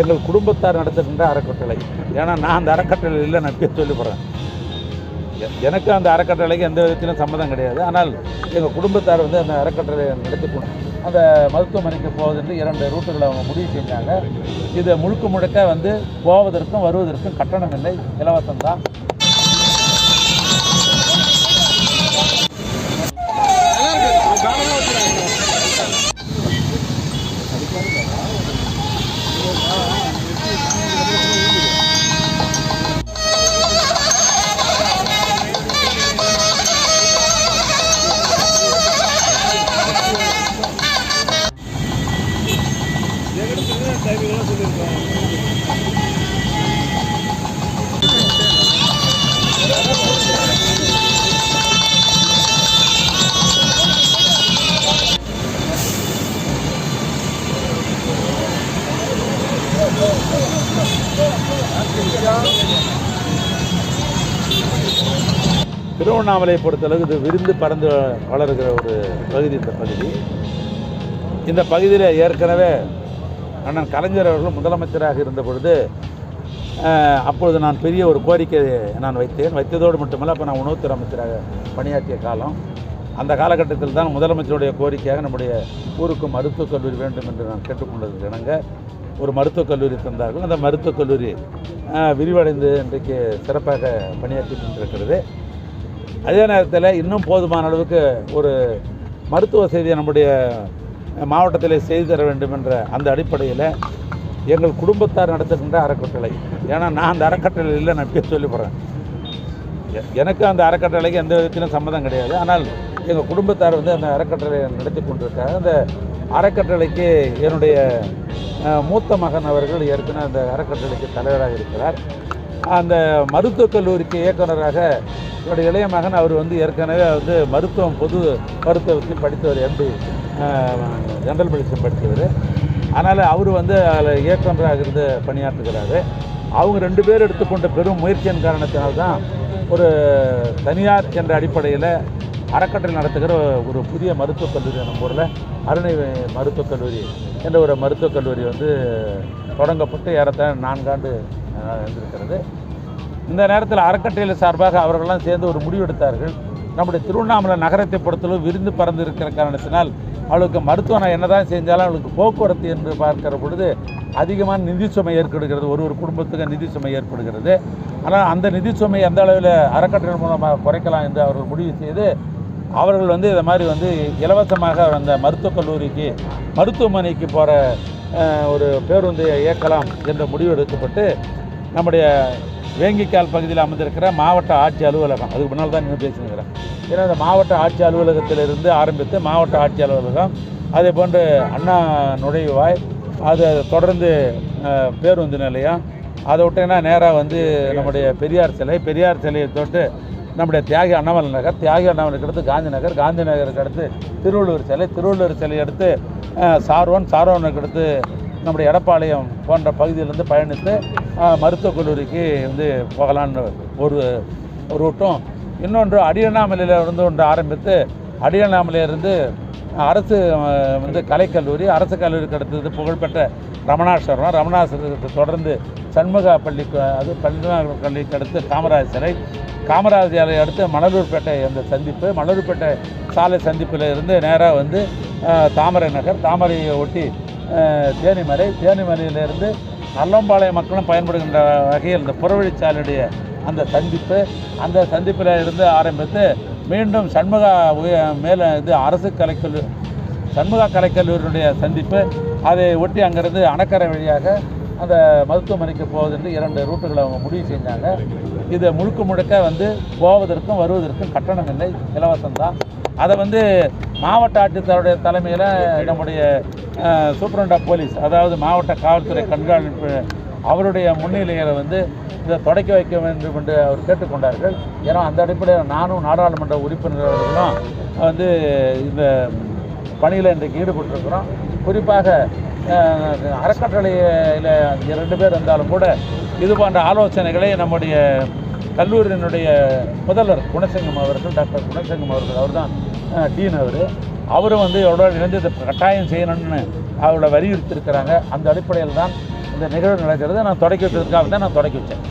எங்கள் குடும்பத்தார் நடத்துகின்ற அறக்கட்டளை. ஏன்னா நான் அந்த அறக்கட்டளை இல்லை நான் பேர் சொல்லி போகிறேன் எனக்கு அந்த அறக்கட்டளைக்கு எந்த விதத்திலும் சம்மதம் கிடையாது. ஆனால் எங்கள் குடும்பத்தார் வந்து அந்த அறக்கட்டளை நடத்திக்கணும் அந்த மருத்துவமனைக்கு போவதென்று இரண்டு ரூட்டுகளை அவங்க முடிவு செஞ்சாங்க. இது முழுக்க முழுக்க வந்து போவதற்கும் வருவதற்கும் கட்டணம் இல்லை. இலவசம் தான். திருவண்ணாமலையை பொறுத்தளவுக்கு இது விருந்து பறந்து வளர்கிற ஒரு பகுதி இந்த பகுதி. இந்த பகுதியில் ஏற்கனவே அண்ணன் கலைஞர் அவர்கள் முதலமைச்சராக இருந்த பொழுது அப்பொழுது நான் பெரிய ஒரு கோரிக்கை நான் வைத்தேன். வைத்ததோடு மட்டுமல்ல அப்போ நான் உணவுத்துறை அமைச்சராக பணியாற்றிய காலம். அந்த காலகட்டத்தில் தான் முதலமைச்சருடைய கோரிக்கையாக நம்முடைய ஊருக்கு மருத்துவக் கல்லூரி வேண்டும் என்று நான் கேட்டுக்கொண்டது இணங்க ஒரு மருத்துவக் கல்லூரி தந்தார்கள். அந்த மருத்துவக் கல்லூரி விரிவடைந்து இன்றைக்கு சிறப்பாக பணியாற்றி கொண்டிருக்கிறது. அதே நேரத்தில் இன்னும் போதுமான அளவுக்கு ஒரு மருத்துவ செய்தியை நம்முடைய மாவட்டத்தில் செய்து தர வேண்டும் என்ற அந்த அடிப்படையில் எங்கள் குடும்பத்தார் நடத்துகின்ற அறக்கட்டளை. ஏன்னா நான் அந்த அறக்கட்டளை இல்லை நான் பேர் சொல்லி போகிறேன் எனக்கு அந்த அறக்கட்டளைக்கு எந்த விதத்திலும் சம்மதம் கிடையாது. ஆனால் எங்கள் குடும்பத்தார் வந்து அந்த அறக்கட்டளையை நடத்தி கொண்டிருக்காங்க. அந்த அறக்கட்டளைக்கு என்னுடைய மூத்த மகன் அவர்கள் ஏற்கனவே அந்த அறக்கட்டளைக்கு தலைவராக இருக்கிறார். அந்த மருத்துவக் கல்லூரிக்கு இயக்குனராக என்னுடைய இளைய மகன் அவர் வந்து ஏற்கனவே வந்து மருத்துவம் பொது மருத்துவத்தில் படித்தவர் எம்பி ஜென்ரல் மெடிசன் படித்தவர். அதனால் அவர் வந்து அதில் இயக்குனராக இருந்து பணியாற்றுகிறாரு. அவங்க ரெண்டு பேர் எடுத்துக்கொண்ட பெரும் முயற்சியின் காரணத்தினால்தான் ஒரு தனியார் என்ற அடிப்படையில் அறக்கட்டளை நடத்துகிற ஒரு புதிய மருத்துவக் கல்லூரி நம்ம ஊரில் அருணை மருத்துவக் கல்லூரி என்ற ஒரு மருத்துவக் கல்லூரி வந்து தொடங்கப்பட்டு ஏறத்தாழ நான்காண்டு இருந்திருக்கிறது. இந்த நேரத்தில் அறக்கட்டளை சார்பாக அவர்களெல்லாம் சேர்ந்து ஒரு முடிவெடுத்தார்கள். நம்முடைய திருவண்ணாமலை நகரத்தை பொறுத்தளவு விரிந்து பறந்து இருக்கிற காரணத்தினால் அவளுக்கு மருத்துவம் என்னதான் செஞ்சாலும் அவளுக்கு போக்குவரத்து என்று பார்க்கிற பொழுது அதிகமான நிதி சுமை ஏற்படுகிறது. ஒரு ஒரு குடும்பத்துக்கு நிதி சுமை ஏற்படுகிறது. ஆனால் அந்த நிதி சுமை எந்த அளவில் அறக்கட்டளை மூலமாக குறைக்கலாம் என்று அவர்கள் முடிவு செய்து அவர்கள் வந்து இதை மாதிரி வந்து இலவசமாக அந்த மருத்துவக் கல்லூரிக்கு மருத்துவமனைக்கு போகிற ஒரு பேருந்து இயக்கலாம் என்ற முடிவு எடுக்கப்பட்டு நம்முடைய வேங்கிக்கால் பகுதியில் அமைந்திருக்கிற மாவட்ட ஆட்சி அலுவலகம் அதுக்கு முன்னால் தான் நீங்கள் பேசினுக்கிறேன் ஏன்னா இந்த மாவட்ட ஆட்சி அலுவலகத்திலிருந்து ஆரம்பித்து மாவட்ட ஆட்சி அலுவலகம் அதே போன்று அண்ணா நுழைவாய் அதை தொடர்ந்து பேருந்து நிலையம் அதை விட்டிங்கன்னா நேராக வந்து நம்முடைய பெரியார் சிலை பெரியார் சிலையை தொட்டு நம்முடைய தியாகி அண்ணாமலை நகர் தியாகி அண்ணாமலைக்கு அடுத்து காந்தி நகர் காந்தி நகருக்கு அடுத்து திருவள்ளுவர் சிலை திருவள்ளுவர் சிலை அடுத்து சார்வன் சார்வனுக்கு அடுத்து நம்முடைய எடப்பாளையம் போன்ற பகுதியிலேருந்து பயணித்து மருத்துவக் கல்லூரிக்கு வந்து போகலான்னு ஒரு ஒரு ரூட்டும் இன்னொன்று அடியண்ணாமலையில் இருந்து ஒன்று ஆரம்பித்து அடியண்ணாமலையிலிருந்து அரசு வந்து கலைக்கல்லூரி அரசு கல்லூரிக்கு அடுத்தது புகழ்பெற்ற ரமணாஸ்வரம் ரமணாஸ்வரத்தை தொடர்ந்து சண்முகா பள்ளி அது பல்கலைக்கழக பள்ளிக்கு அடுத்து காமராஜ் சிலை. காமராஜ் சிலை அடுத்து மணலூர்பேட்டை அந்த சந்திப்பு. மணலூர்பேட்டை சாலை சந்திப்பில் இருந்து நேராக வந்து தாமரை நகர் தாமரையை ஒட்டி தேனிமலை. தேனிமலையிலிருந்து நல்லம்பாளையம் மக்களும் பயன்படுகின்ற வகையில் இந்த புறவழிச்சாலையுடைய அந்த சந்திப்பு. அந்த சந்திப்பில் இருந்து ஆரம்பித்து மீண்டும் சண்முகா உய மேலே இது அரசு கலைக்கல்லூரி சண்முகா கலைக்கல்லூரியினுடைய சந்திப்பு. அதை ஒட்டி அங்கேருந்து அணக்கரை வழியாக அந்த மருத்துவமனைக்கு போவதென்று இரண்டு ரூட்டுகளை அவங்க முடிவு செஞ்சாங்க. இது முழுக்க முழுக்க வந்து போவதற்கும் வருவதற்கும் கட்டணம் இல்லை இலவசம்தான். அதை வந்து மாவட்ட ஆட்சித்தலைவருடைய தலைமையில் நம்முடைய சூப்பரண்டா போலீஸ் அதாவது மாவட்ட காவல்துறை கண்காணிப்பு அவருடைய முன்னிலையில் வந்து இதை தொடக்கி வைக்க வேண்டும் என்று அவர் கேட்டுக்கொண்டார்கள். ஏன்னா அந்த அடிப்படையில் நானும் நாடாளுமன்ற உறுப்பினர்களும் வந்து இந்த பணியில் இன்றைக்கு ஈடுபட்டிருக்கிறோம். குறிப்பாக அறக்கட்டளையில் இரண்டு பேர் இருந்தாலும் கூட இது போன்ற ஆலோசனைகளை நம்முடைய கல்லூரியினுடைய முதல்வர் குணசிங்கம் அவர்கள் டாக்டர் குணசிங்கம் அவர்கள் அவர் தான் டீன் அவர். அவரும் வந்து அவரோட இணைந்து இதை கட்டாயம் செய்யணும்னு அவரோட வலியுறுத்தியிருக்கிறாங்க. அந்த அடிப்படையில் தான் இந்த நிகழ்வு நடக்கிறது. நான் தொடக்கி வச்சதுக்காக தான் நான் தொடக்கி வச்சேன்.